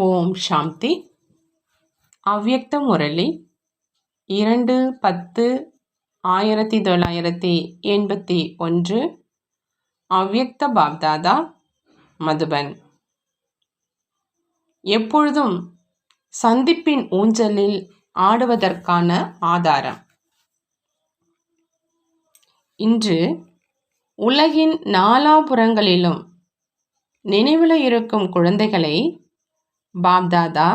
ஓம் சாந்தி. அவ்யக்த முரளி இரண்டு பத்து ஆயிரத்தி தொள்ளாயிரத்தி எண்பத்தி ஒன்று. அவ்யக்த பாப்தாதா மதுபன். எப்பொழுதும் சந்திப்பின் ஊஞ்சலில் ஆடுவதற்கான ஆதாரம். இன்று உலகின் நாலாபுறங்களிலும் நினைவில் இருக்கும் குழந்தைகளை பாப்தாதா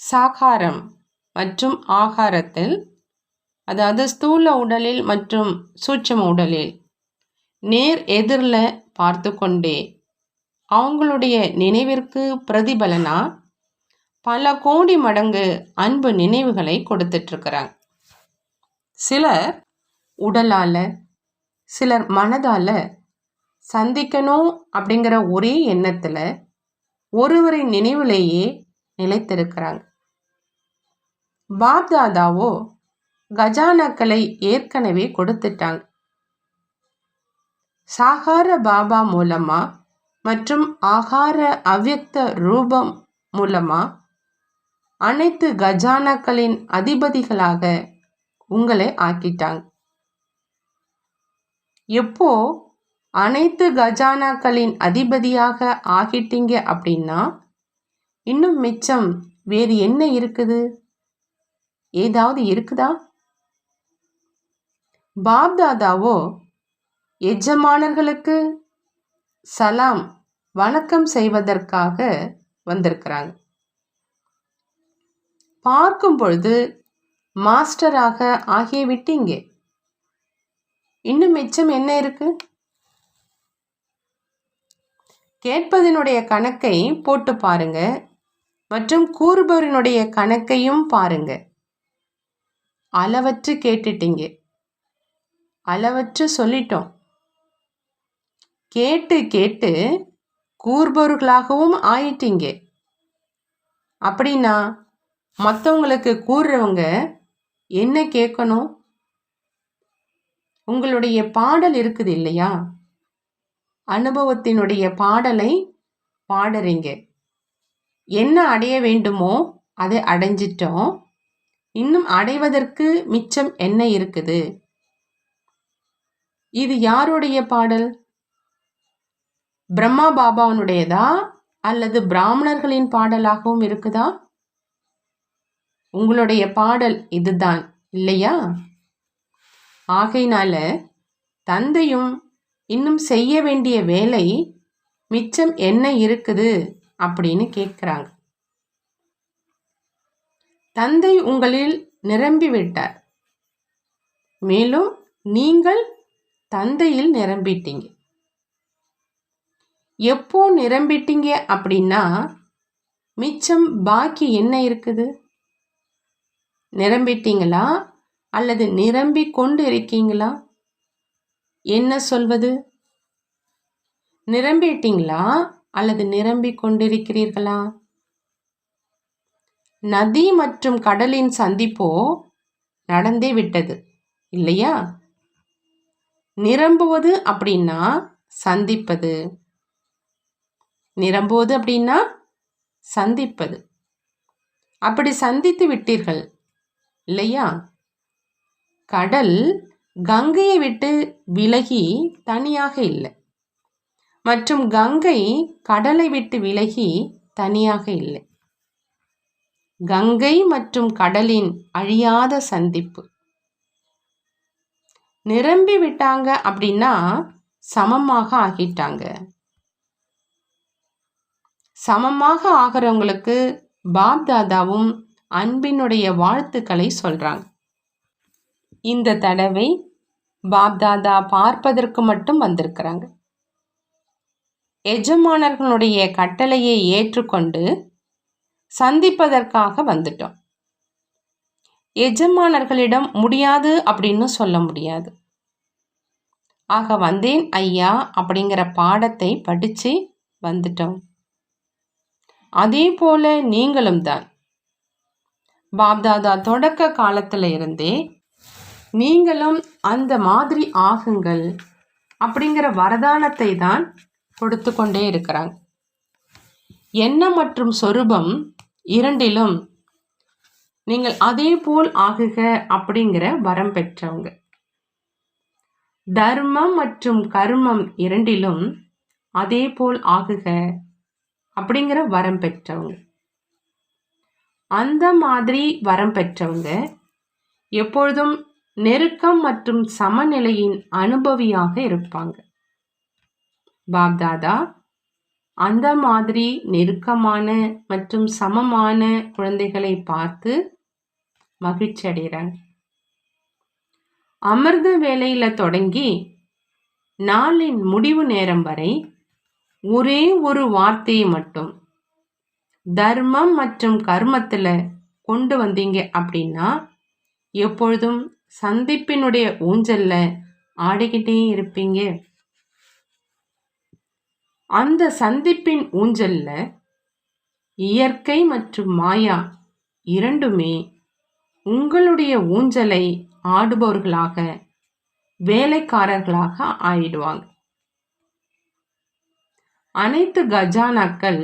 சாகாரம் மற்றும் ஆகாரத்தில் அதாவது ஸ்தூல உடலில் மற்றும் சூட்சம உடலில் நேர் எதிரில் பார்த்து கொண்டே அவங்களுடைய நினைவிற்கு பிரதிபலனா பல கோடி மடங்கு அன்பு நினைவுகளை கொடுத்துட்ருக்குறாங்க சிலர் உடலால் சிலர் மனதால் சந்திக்கணும் அப்படிங்கிற ஒரே எண்ணத்தில் ஒருவரின் நினைவிலேயே நிலைத்திருக்கிறாங்க. பாப்தாதாவோ கஜானாக்களை ஏற்கனவே கொடுத்துட்டாங்க. சாகார பாபா மூலமா மற்றும் ஆகார அவ்யக்த ரூபம் மூலமா அனைத்து கஜானாக்களின் அதிபதிகளாக உங்களை ஆக்கிட்டாங்க. எப்போ அனைத்து கஜானாக்களின் அதிபதியாக ஆகிட்டீங்க அப்படின்னா இன்னும் மிச்சம் வேறு என்ன இருக்குது? ஏதாவது இருக்குதா? பாப்தாதாவோ எஜமானர்களுக்கு சலாம் வணக்கம் செய்வதற்காக வந்திருக்கிறாங்க. பார்க்கும் பொழுது மாஸ்டராக ஆகிய விட்டீங்க. இன்னும் மிச்சம் என்ன இருக்குது கேட்பதனுடைய கணக்கை போட்டு பாருங்க மற்றும் கூறுபவரினுடைய கணக்கையும் பாருங்க. அளவற்று கேட்டுட்டீங்க. அளவற்று சொல்லிட்டோம். கேட்டு கேட்டு கூறுபவர்களாகவும் ஆயிட்டீங்க. அப்படின்னா மற்றவங்களுக்கு கூறுறவங்க என்ன கேட்கணும்? உங்களுடைய பாடல் இருக்குது இல்லையா? அனுபவத்தினுடைய பாடலை பாடுறீங்க. என்ன அடைய வேண்டுமோ அதை அடைஞ்சிட்டோம். இன்னும் அடைவதற்கு மிச்சம் என்ன இருக்குது? இது யாருடைய பாடல்? பிரம்மா பாபாவனுடையதா அல்லது பிராமணர்களின் பாடலாகவும் இருக்குதா? உங்களுடைய பாடல் இதுதான் இல்லையா? ஆகையினால தந்தையும் இன்னும் செய்ய வேண்டிய வேலை மிச்சம் என்ன இருக்குது? அப்படின்னு கேட்குறாங்க தந்தை உங்களில் நிரம்பிவிட்டார் மேலும் நீங்கள் தந்தையில் நிரம்பிட்டீங்க. எப்போ நிரம்பிட்டீங்க அப்படின்னா மிச்சம் பாக்கி என்ன இருக்குது? நிரம்பிட்டீங்களா? அல்லது நிரம்பி கொண்டு இருக்கீங்களா? என்ன சொல்வது? நிரம்பிட்டீங்களா? அல்லது நிரம்பிக் கொண்டிருக்கிறீர்களா? நதி மற்றும் கடலின் சந்திப்போ நடந்தே விட்டது இல்லையா? நிரம்புவது அப்படின்னா சந்திப்பது. நிரம்புவது அப்படின்னா சந்திப்பது. அப்படி சந்தித்து விட்டீர்கள் இல்லையா? கடல் கங்கையை விட்டு விலகி தனியாக இல்லை. மற்றும் கங்கை கடலை விட்டு விலகி தனியாக இல்லை. கங்கை மற்றும் கடலின் அழியாத சந்திப்பு. நிரம்பி விட்டாங்க அப்படின்னா சமமாக ஆகிட்டாங்க. சமமாக ஆகிறவங்களுக்கு பாப் தாதாவும் அன்பினுடைய வாழ்த்துக்களை சொல்றாங்க. இந்த தடவை பாப்தாதா பார்ப்பதற்கு மட்டும் வந்திருக்கிறாங்க. எஜமானர்களுடைய கட்டளையை ஏற்றுக்கொண்டு சந்திப்பதற்காக வந்துட்டோம். எஜமானர்களிடம் முடியாது அப்படின்னு சொல்ல முடியாது. ஆக வந்தேன் ஐயா அப்படிங்கிற பாடத்தை படித்து வந்துட்டோம். அதே போல நீங்களும் தான். பாப்தாதா தொடக்க காலத்தில் இருந்தே நீங்களும் அந்த மாதிரி ஆகுங்கள் அப்படிங்கிற வரதானத்தை தான் கொடுத்து கொண்டே இருக்கிறாங்க. எண்ணம் மற்றும் சொரூபம் இரண்டிலும் நீங்கள் அதே போல் ஆகுக அப்படிங்கிற வரம் பெற்றவங்க. தர்மம் மற்றும் கர்மம் இரண்டிலும் அதே போல் ஆகுக அப்படிங்கிற வரம் பெற்றவங்க. அந்த மாதிரி வரம் பெற்றவங்க எப்பொழுதும் நெருக்கம் மற்றும் சமநிலையின் அனுபவியாக இருப்பாங்க. பாப்தாதா அந்த மாதிரி நெருக்கமான மற்றும் சமமான குழந்தைகளை பார்த்து மகிழ்ச்சி அடைகிறாங்க அமிர்த வேலையில தொடங்கி நாளின் முடிவு நேரம் வரை ஒரே ஒரு வார்த்தையை மட்டும் தர்மம் மற்றும் கர்மத்தில் கொண்டு வந்தீங்க அப்படின்னா எப்பொழுதும் சந்திப்பினுடைய ஊஞ்சல்ல ஆடிக்கிட்டே இருப்பீங்க. அந்த சந்திப்பின் ஊஞ்சல்ல இயற்கை மற்றும் மாயா இரண்டுமே உங்களுடைய ஊஞ்சலை ஆடுபவர்களாக வேலைக்காரர்களாக ஆயிடுவாங்க. அனைத்து கஜானாக்கள்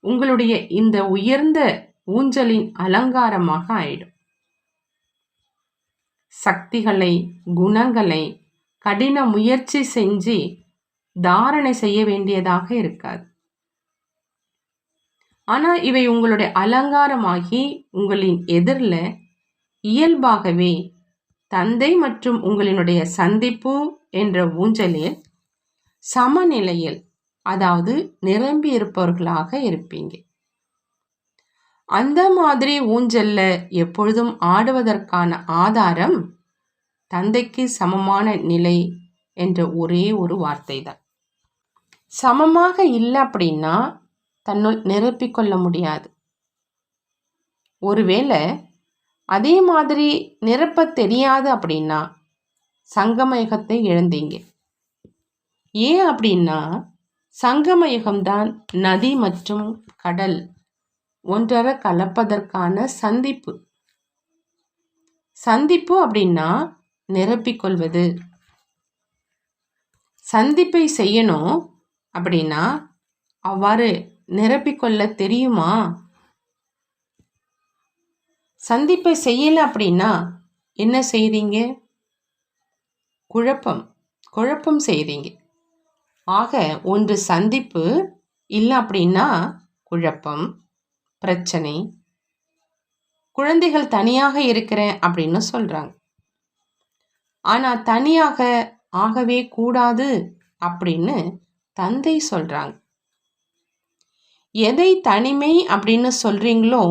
உங்களுடைய இந்த உயர்ந்த ஊஞ்சலின் அலங்காரமாக ஆயிடும். சக்திகளை குணங்களை கடின முயற்சி செஞ்சு தாரணை செய்ய வேண்டியதாக இருக்காது. ஆனால் இவை உங்களுடைய அலங்காரமாகி உங்களின் எதிரில் இயல்பாகவே தந்தை மற்றும் உங்களினுடைய சந்திப்பு என்ற ஊஞ்சலில் சமநிலையில் அதாவது நிரம்பி இருப்பவர்களாக இருப்பீங்க. அந்த மாதிரி ஊஞ்சல்ல எப்பொழுதும் ஆடுவதற்கான ஆதாரம் தந்தைக்கு சமமான நிலை என்ற ஒரே ஒரு வார்த்தை தான் சமமாக இல்லை அப்படின்னா தன்னுள் நிரப்பிக்கொள்ள முடியாது. ஒருவேளை அதே மாதிரி நிரப்ப தெரியாது அப்படின்னா சங்கமயுகத்தை இழந்தீங்க. ஏன் அப்படின்னா சங்கமயுகம்தான் நதி மற்றும் கடல் ஒன்றரை கலப்பதற்கான சந்திப்பு. சந்திப்பு அப்படின்னா நிரப்பிக்கொள்வது சந்திப்பை செய்யணும் அப்படின்னா அவ்வாறு நிரப்பிக்கொள்ள தெரியுமா? சந்திப்பை செய்யலை அப்படின்னா என்ன செய்கிறீங்க குழப்பம் குழப்பம் செய்கிறீங்க ஆக ஒன்று சந்திப்பு இல்லை அப்படின்னா குழப்பம். பிரச்சனை. குழந்தைகள் தனியாக இருக்கிறேன் அப்படின்னு சொல்கிறாங்க ஆனால் தனியாக ஆகவே கூடாது அப்படின்னு தந்தை சொல்கிறாங்க எதை தனிமை அப்படின்னு சொல்றீங்களோ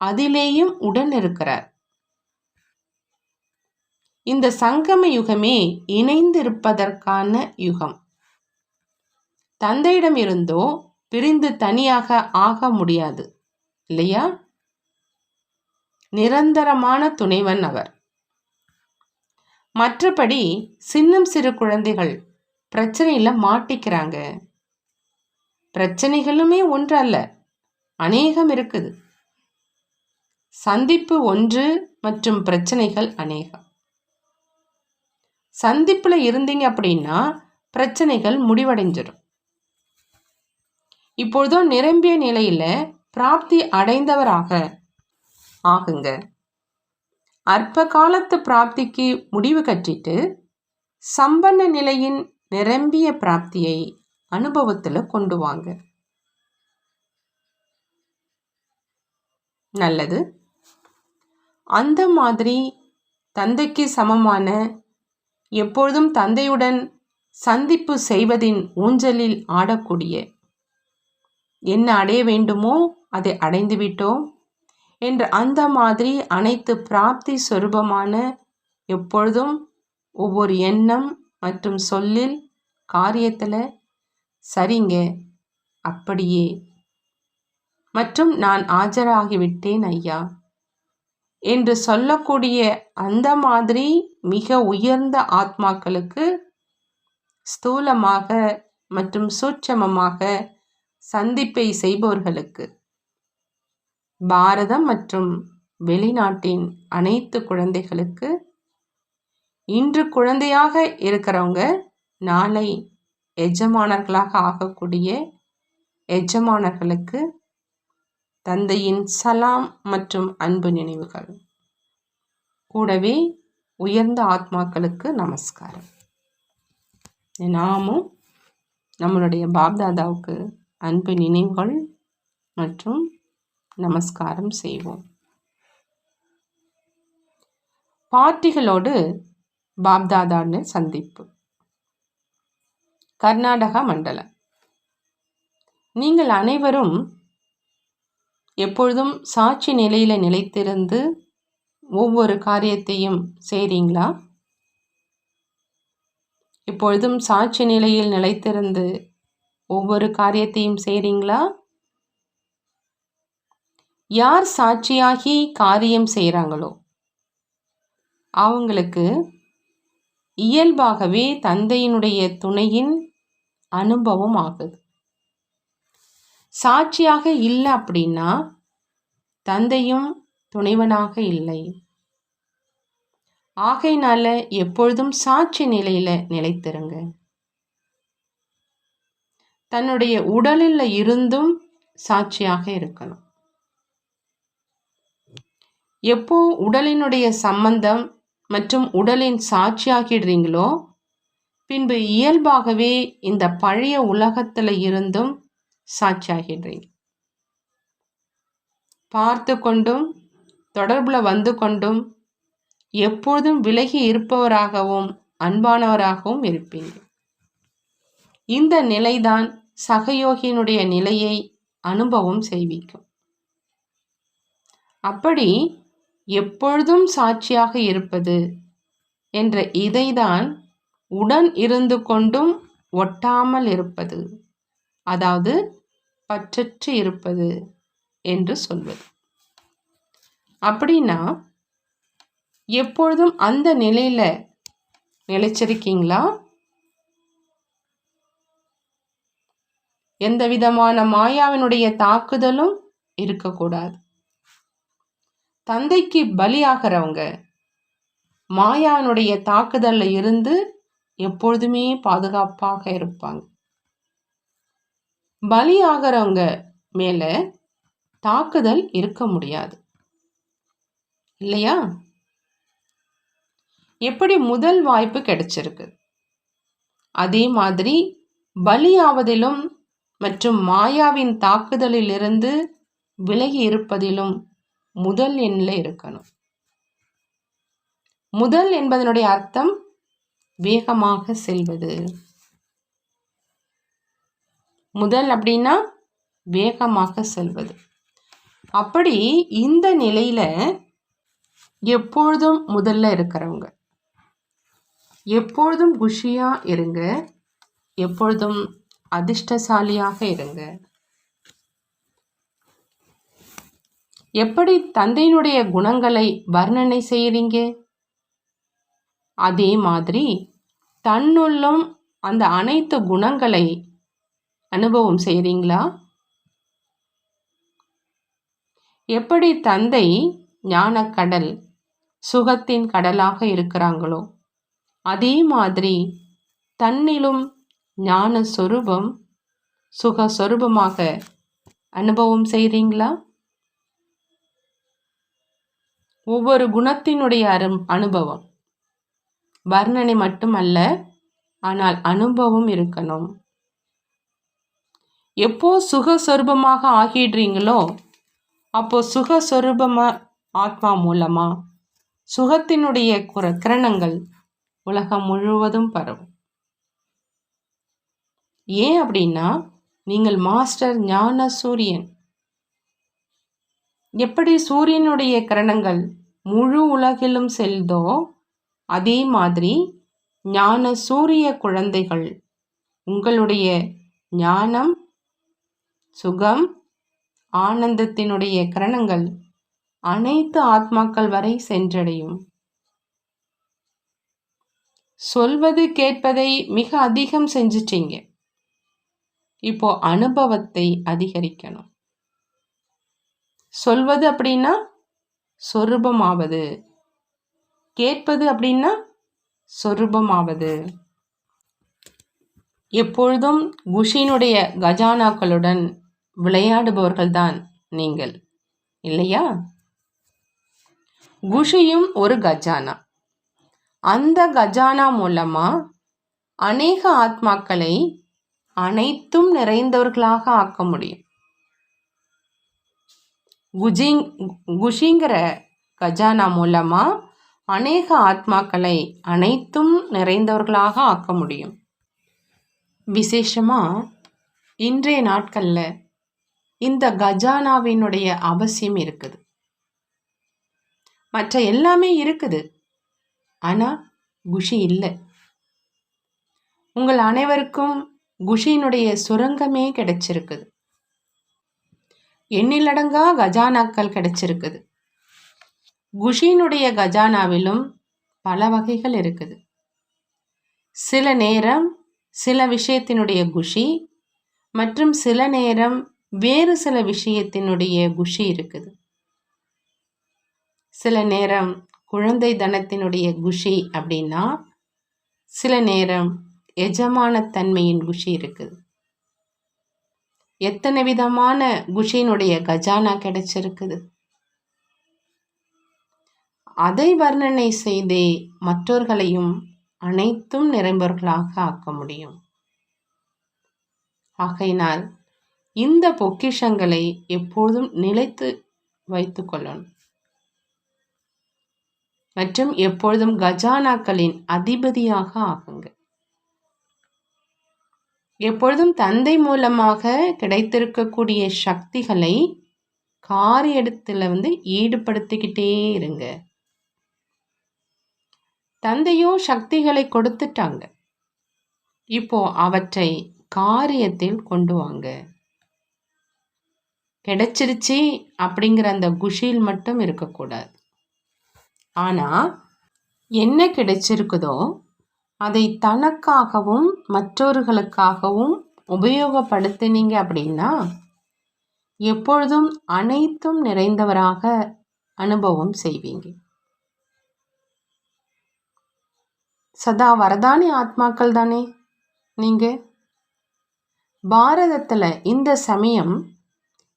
அதிலேயும் உடன் இருக்கிறார். இந்த சங்கம யுகமே இணைந்திருப்பதற்கான யுகம். தந்தையிடம் இருந்தோ பிரிந்து தனியாக ஆக முடியாது. இல்லையா? நிரந்தரமான துணைவன் அவர். மற்றபடி சின்னம் சிறு குழந்தைகள் பிரச்சனையில் மாட்டிக்கிறாங்க. பிரச்சனைகளுமே ஒன்று அல்ல அநேகம் இருக்குது. சந்திப்பு ஒன்று மற்றும் பிரச்சனைகள் அநேகம். சந்திப்பில் இருந்தீங்க அப்படின்னா பிரச்சனைகள் முடிவடைஞ்சிடும் இப்பொழுதும் நிரம்பிய நிலையில் பிராப்தி அடைந்தவராக. ஆகுங்க. அற்ப காலத்து பிராப்திக்கு முடிவு கட்டிட்டு சம்பன்ன நிலையின் நிரம்பிய பிராப்தியை அனுபவத்தில் கொண்டு வாங்க. நல்லது. அந்த மாதிரி தந்தைக்கு சமமான எப்பொழுதும் தந்தையுடன் சந்திப்பு செய்வதின் ஊஞ்சலில் ஆடக்கூடிய என்ன அடைய வேண்டுமோ அதை அடைந்து விட்டோம் என்று அந்த மாதிரி அனைத்து பிராப்தி சொரூபமான எப்பொழுதும் ஒவ்வொரு எண்ணம் மற்றும் சொல்லில் காரியத்தில் சரிங்க அப்படியே. மற்றும் நான் ஆஜராகிவிட்டேன் ஐயா என்று சொல்லக்கூடிய அந்த மாதிரி மிக உயர்ந்த ஆத்மாக்களுக்கு ஸ்தூலமாக மற்றும் சூட்சமமாக சந்திப்பை செய்பவர்களுக்கு. பாரதம் மற்றும் வெளிநாட்டின் அனைத்து குழந்தைகளுக்கு இன்று குழந்தையாக இருக்கிறவங்க நாளை எஜமானர்களாக ஆகக்கூடிய எஜமானர்களுக்கு தந்தையின் சலாம் மற்றும் அன்பு நினைவுகள். கூடவே உயர்ந்த ஆத்மாக்களுக்கு நமஸ்காரம். நாமும் நம்மளுடைய பாப்தாதாவுக்கு அன்பு நினைவுகள் மற்றும் நமஸ்காரம் செய்வோம். பார்ட்டிகளோடு பாப்தாதான்னு சந்திப்பு. கர்நாடகா மண்டலம். நீங்கள் அனைவரும் எப்பொழுதும் சாட்சி நிலையில் நிலைத்திருந்து ஒவ்வொரு காரியத்தையும் செய்கிறீங்களா இப்பொழுதும் சாட்சி நிலையில் நிலைத்திருந்து ஒவ்வொரு காரியத்தையும் செய்கிறீங்களா யார் சாட்சியாகி காரியம் செய்கிறாங்களோ அவங்களுக்கு இயல்பாகவே தந்தையினுடைய துணையின் அனுபவம் ஆகுது. சாட்சியாக இல்லை அப்படின்னா தந்தையும் துணைவனாக இல்லை. ஆகையினால எப்பொழுதும் சாட்சி நிலையில் நிலைத்திருங்க. தன்னுடைய உடலில் இருந்தும் சாட்சியாக இருக்கணும். எப்போ உடலினுடைய சம்பந்தம் மற்றும் உடலின் சாட்சியாகிடுறீங்களோ பின்பு இயல்பாகவே இந்த பழைய உலகத்தில் இருந்தும் சாட்சியாகிடுறீங்க. பார்த்து கொண்டும் தொடர்பில் வந்து கொண்டும் எப்பொழுதும் விலகி இருப்பவராகவும் அன்பானவராகவும் இருப்பீங்க. இந்த நிலைதான் சகயோகியினுடைய நிலையை அனுபவம் செய்விக்கும். அப்படி எப்பொழுதும் சாட்சியாக இருப்பது என்ற இதைதான் உடன் இருந்து கொண்டும் ஒட்டாமல் இருப்பது அதாவது பற்றற்று இருப்பது என்று சொல்வது. அப்படின்னா எப்பொழுதும் அந்த நிலையில் நிலைச்சிருக்கீங்களா? எந்த விதமான மாயாவினுடைய தாக்குதலும் இருக்கக்கூடாது. தந்தைக்கு பலியாகிறவங்க மாயாவினுடைய தாக்குதல்ல இருந்து எப்பொழுதுமே பாதுகாப்பாக இருப்பாங்க. பலியாகிறவங்க மேல தாக்குதல் இருக்க முடியாது. இல்லையா? எப்படி முதல் வாய்ப்பு கிடைச்சிருக்கு? அதே மாதிரி பலியாவதிலும் மற்றும் மாயாவின் தாக்குதலிலிருந்து விலகி இருப்பதிலும் முதல் எண்ணில் இருக்கணும். முதல் என்பதனுடைய அர்த்தம் வேகமாக செல்வது. முதல் அப்படின்னா வேகமாக செல்வது. அப்படி இந்த நிலையில எப்பொழுதும் முதல்ல இருக்கிறவங்க எப்பொழுதும் குஷியாக இருங்க எப்பொழுதும் அதிர்ஷ்டசாலியாக இருங்க. எப்படி தந்தையினுடைய குணங்களை வர்ணனை செய்கிறீங்க அதே மாதிரி தன்னுள்ளும் அந்த அனைத்து குணங்களை அனுபவம் செய்கிறீங்களா எப்படி தந்தை ஞானக்கடல் சுகத்தின் கடலாக இருக்கிறாங்களோ அதே மாதிரி தன்னிலும் ஞான சொரூபம் சுக சொரூபமாக அனுபவம் செய்கிறீங்களா ஒவ்வொரு குணத்தினுடைய அரும் அனுபவம். வர்ணனை மட்டுமல்ல ஆனால் அனுபவம் இருக்கணும். எப்போ சுகஸ்வரூபமாக ஆகிடுறீங்களோ அப்போ சுகஸ்வரூபமா ஆத்மா மூலமா சுகத்தினுடைய குர கிரணங்கள் உலகம் முழுவதும் பரவும். ஏன் அப்படின்னா நீங்கள் மாஸ்டர் ஞான சூரியன். எப்படி சூரியனுடைய கிரணங்கள் முழு உலகிலும் செல்தோ அதே மாதிரி ஞான சூரிய குழந்தைகள் உங்களுடைய ஞானம் சுகம் ஆனந்தத்தினுடைய கிரணங்கள் அனைத்து ஆத்மாக்கள் வரை சென்றடையும். சொல்வது கேட்பதை மிக அதிகம் செஞ்சிட்டீங்க. இப்போ அனுபவத்தை அதிகரிக்கணும். சொல்வது அப்படின்னா சொரூபமாவது. கேட்பது அப்படின்னா சொரூபமாவது. எப்பொழுதும் குஷினுடைய கஜானாக்களுடன் விளையாடுபவர்கள்தான் நீங்கள் இல்லையா? குஷியும் ஒரு கஜானா. அந்த கஜானா மூலமா அநேக ஆத்மாக்களை அனைத்தும் நிறைந்தவர்களாக ஆக்க முடியும். குஜிங் குஷிங்கிற கஜானா மூலமா அநேக ஆத்மாக்களை அனைத்தும் நிறைந்தவர்களாக ஆக்க முடியும். விசேஷமா இன்றைய நாட்களில் இந்த கஜானாவினுடைய அவசியம் இருக்குது. மற்ற எல்லாமே இருக்குது. ஆனால் குஷி இல்லை. உங்கள் அனைவருக்கும் குஷினுடைய சுரங்கமே கிடைச்சிருக்குது. எண்ணிலடங்கா கஜானாக்கள் கிடைச்சிருக்குது. குஷினுடைய கஜானாவிலும் பல வகைகள் இருக்குது. சில நேரம் சில விஷயத்தினுடைய குஷி மற்றும் சில நேரம் வேறு சில விஷயத்தினுடைய குஷி இருக்குது. சில நேரம் குழந்தை தனத்தினுடைய குஷி அப்படின்னா சில நேரம் எஜமான தன்மையின் குஷி இருக்குது. எத்தனை விதமான குஷியினுடைய கஜானா கிடைச்சிருக்குது? அதை வர்ணனை செய்தே மற்றவர்களையும் அனைத்தும் நிறைந்தவர்களாக ஆக்க முடியும். ஆகையினால் இந்த பொக்கிஷங்களை எப்பொழுதும் நிலைத்து வைத்து கொள்ளணும். மற்றும் எப்பொழுதும் கஜானாக்களின் அதிபதியாக ஆகுங்க எப்பொழுதும் தந்தை மூலமாக கிடைத்திருக்கக்கூடிய சக்திகளை காரியத்தில் வந்து ஈடுபடுத்திக்கிட்டே இருங்க. தந்தையும் சக்திகளை கொடுத்துட்டாங்க. இப்போ அவற்றை காரியத்தில் கொண்டு வாங்க. கிடைச்சிருச்சு அப்படிங்கிற அந்த குஷியில் மட்டும் இருக்கக்கூடாது. ஆனால் என்ன கிடைச்சிருக்குதோ அதை தனக்காகவும் மற்றவர்களுக்காகவும் உபயோகப்படுத்தினீங்க அப்படின்னா எப்பொழுதும் அனைத்தும் நிறைந்தவராக அனுபவம் செய்வீங்க. சதா வரதானி ஆத்மாக்கள் தானே? நீங்கள் பாரதத்தில் இந்த சமயம்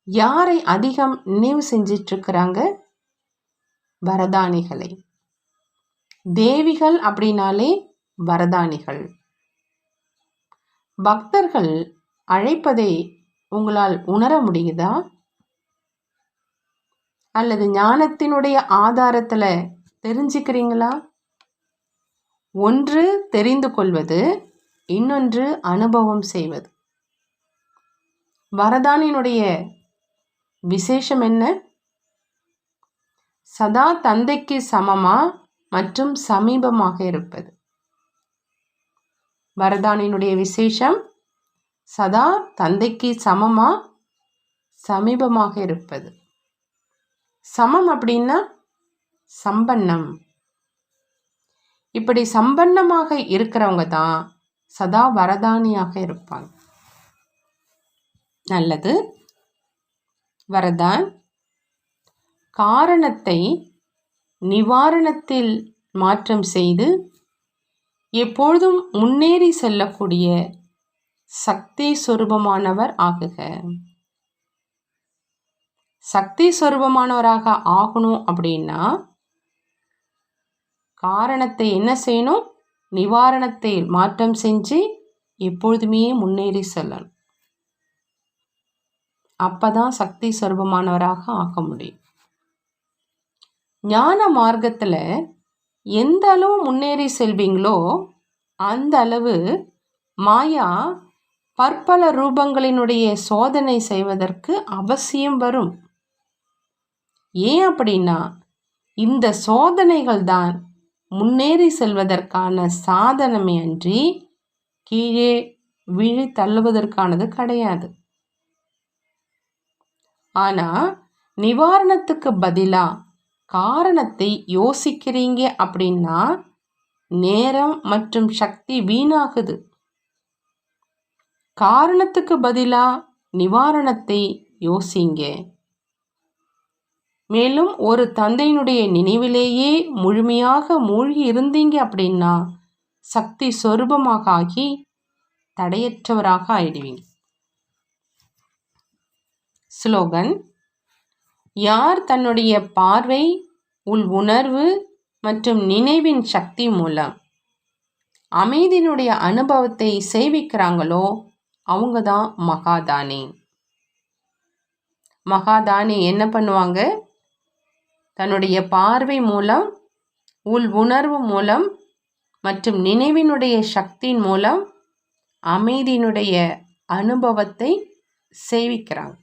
யாரை அதிகம் நினைவு செஞ்சிட்ருக்கிறாங்க? வரதானிகளை. தேவிகள் அப்படின்னாலே வரதானிகள். பக்தர்கள் அழைப்பதை உங்களால் உணர முடியுதா? அல்லது ஞானத்தினுடைய ஆதாரத்தில் தெரிஞ்சுக்கிறீங்களா? ஒன்று தெரிந்து கொள்வது. இன்னொன்று அனுபவம் செய்வது. வரதானினுடைய விசேஷம் என்ன? சதா தந்தைக்கு சமமா மற்றும் சமீபமாக இருப்பது. வரதானினுடைய விசேஷம் சதா தந்தைக்கு சமமா சமீபமாக இருப்பது. சமம் அப்படின்னா சம்பன்னம். இப்படி சம்பன்னமாக இருக்கிறவங்க தான் சதா வரதானியாக இருப்பாங்க. நல்லது. வரதான். காரணத்தை நிவாரணத்தில் மாற்றம் செய்து எப்பொழுதும் முன்னேறி செல்லக்கூடிய சக்தி சொரூபமானவர் ஆகுக. சக்தி சொரூபமானவராக ஆகணும் அப்படின்னா காரணத்தை என்ன செய்யணும்? நிவாரணத்தை மாற்றம் செஞ்சு எப்பொழுதுமே முன்னேறி செல்லணும். அப்பதான் சக்தி சொரூபமானவராக ஆக முடியும். ஞான மார்க்கத்தில் எந்த அளவு முன்னேறி செல்வீங்களோ அந்த அளவு மாயா பற்பல ரூபங்களினுடைய சோதனை செய்வதற்கு அவசியம் வரும். ஏன் அப்படின்னா இந்த சோதனைகள் தான் முன்னேறி செல்வதற்கான சாதனமே அன்றி கீழே விழி தள்ளுவதற்கானது கிடையாது. ஆனால் நிவாரணத்துக்கு பதிலாக காரணத்தை யோசிக்கிறீங்க அப்படின்னா நேரம் மற்றும் சக்தி வீணாகுது. காரணத்துக்கு பதிலாக நிவாரணத்தை யோசிங்க. மேலும் ஒரு தந்தையினுடைய நினைவிலேயே முழுமையாக மூழ்கி இருந்தீங்க அப்படின்னா சக்தி சொரூபமாக ஆகி தடையற்றவராக ஆயிடுவீங்க. ஸ்லோகன் யார் தன்னுடைய பார்வை உள் உணர்வு மற்றும் நினைவின் சக்தி மூலம் அமைதியினுடைய அனுபவத்தை சேவிக்கிறாங்களோ அவங்க தான் மகாதானி. மகாதானி என்ன பண்ணுவாங்க? தன்னுடைய பார்வை மூலம் உள் உணர்வு மூலம் மற்றும் நினைவினுடைய சக்தியின் மூலம் அமைதியினுடைய அனுபவத்தை சேவிக்கிறாங்க.